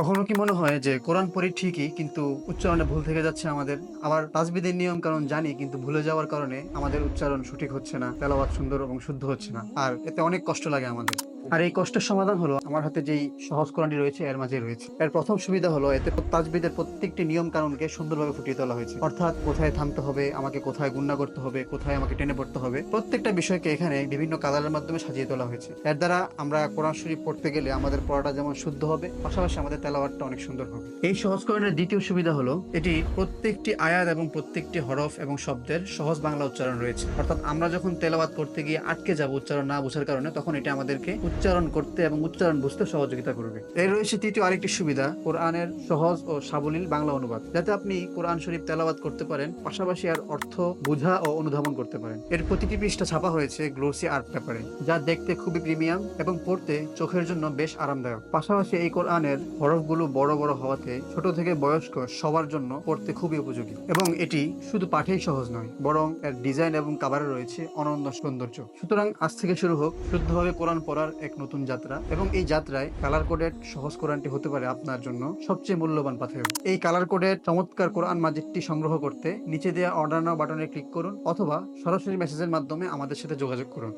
কখনো কি মনে হয় যে কোরআন পড়ি ঠিকই, কিন্তু উচ্চারণে ভুল থেকে যাচ্ছে আমাদের? আবার তাজবিদের নিয়ম কারণ জানি, কিন্তু ভুলে যাওয়ার কারণে আমাদের উচ্চারণ সঠিক হচ্ছে না তেলাবাদ সুন্দর এবং শুদ্ধ হচ্ছে না। আর এতে অনেক কষ্ট লাগে আমাদের। আর এই কষ্টের সমাধান হলো আমার হাতে যেই সহজ কোরআনটি রয়েছে, এর মাঝে রয়েছে। এর প্রথম সুবিধা হলো এতে তাজবিদের প্রত্যেকটি নিয়ম কানুনকে সুন্দরভাবে ফুটিয়ে তোলা হয়েছে। অর্থাৎ কোথায় থামতে হবে, আমাকে কোথায় গুন্না করতে হবে, কোথায় আমাকে টেনে পড়তে হবে, প্রত্যেকটা বিষয়কে এখানে বিভিন্ন কালারের মাধ্যমে সাজিয়ে তোলা হয়েছে। এর দ্বারা আমরা কোরআন শরীফ পড়তে গেলে আমাদের পড়াটা যেমন শুদ্ধ হবে, পাশাপাশি আমাদের তেলাওয়াতটা অনেক সুন্দর হবে। এই সহজ কোরআনের দ্বিতীয় সুবিধা হলো এটি প্রত্যেকটি আয়াত এবং প্রত্যেকটি হরফ এবং শব্দের সহজ বাংলা উচ্চারণ রয়েছে। অর্থাৎ আমরা যখন তেলাওয়াত করতে গিয়ে আটকে যাব উচ্চারণ না বোঝার কারণে, তখন এটা আমাদেরকে উচ্চারণ করতে এবং উচ্চারণ বুঝতে সহযোগিতা করবে। এর রয়েছে তৃতীয় আরেকটি সুবিধা, কোরআনের সহজ ও সাবলীল বাংলা অনুবাদ, যাতে আপনি কোরআন শরীফ তেলাবাদ করতে পারেন, পাশাপাশি আর অর্থ বোঝা ও অনুধাবন করতে পারেন। এর প্রতিটি পৃষ্ঠা ছাপা হয়েছে গ্লোসি আর্ট পেপারে, যা দেখতে খুবই প্রিমিয়াম এবং পড়তে চোখের জন্য বেশ আরামদায়ক। পাশাপাশি এই কোরআনের হরফগুলো বড় বড় হওয়াতে ছোট থেকে বয়স্ক সবার জন্য পড়তে খুবই উপযোগী। এবং এটি শুধু পাঠেই সহজ নয়, বরং এর ডিজাইন এবং কাভারে রয়েছে অনন্য সৌন্দর্য। সুতরাং আজ থেকে শুরু হোক, শুদ্ধভাবে কোরআন পড়ার এক নতুন যাত্রা এবং এই যাত্রায় কালার কোডেড সহজ কোরআনটি হতে পারে আপনার জন্য সবচেয়ে মূল্যবান পাথেয়। এই কালার কোডের চমৎকার কোরআন মাজিকটি সংগ্রহ করতে নিচে দেওয়া অর্ডার নাও বাটনে ক্লিক করুন অথবা সরাসরি মেসেজের মাধ্যমে আমাদের সাথে যোগাযোগ করুন।